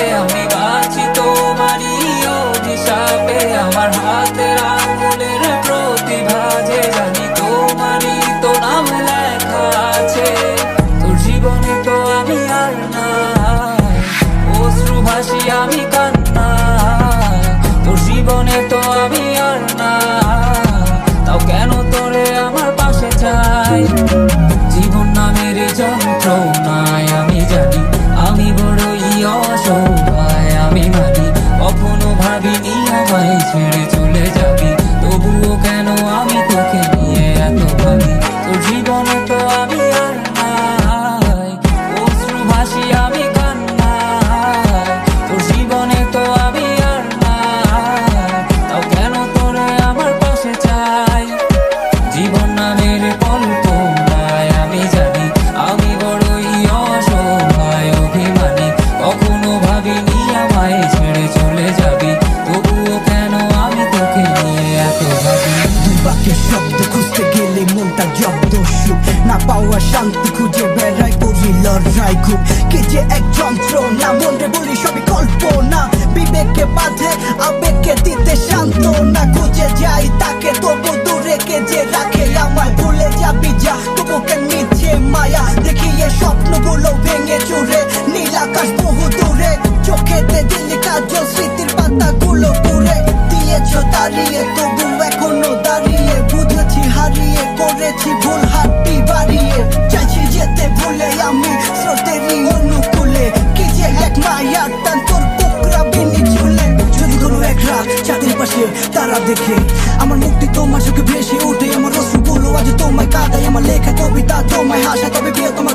Yeah, ছেড়ে চলে যাবি? তবুও কেন আমি একটা জব্দ সুখ না পাওয়া শান্তি খুঁজে বেড়াই করি লড়াই খুব। কে যে এক যন্ত্র না মনে বলি সবই কল্পনা। বিবেকে বাঁধে, আবেগকে দিতে শান্ত না খুঁজে যাই তাকে, তবু দূরে কে যে রাখে আমার ভুলে যাবি যা, তবুকে নিচে মায়া। দেখিয়ে স্বপ্নগুলো ভেঙে চুরে, নীল আকাশ বহু দূরে। চোখেতে দিলি কাজ স্মৃতির পাতাগুলো পুরে দিয়েছ তাড়িয়ে তো করেছি ভুল হাতটি বাড়িয়ে। চাইছি যেতে ভুলে আমি স্রোতেরই অনুকূলে। কি যে এক মায়ার টান তোর কুকরা বিনি ঝুলে। যদি কোনো এক রাত চাঁদের পাশে তারা দেখে, আমার মুক্তি তোমার চোখে ভেসে ওঠে। আমার রসুগুলো আজ তোমায় কাঁদাই আমার লেখা কবিতা তোমায় হাসা তবে বিয়ে তোমার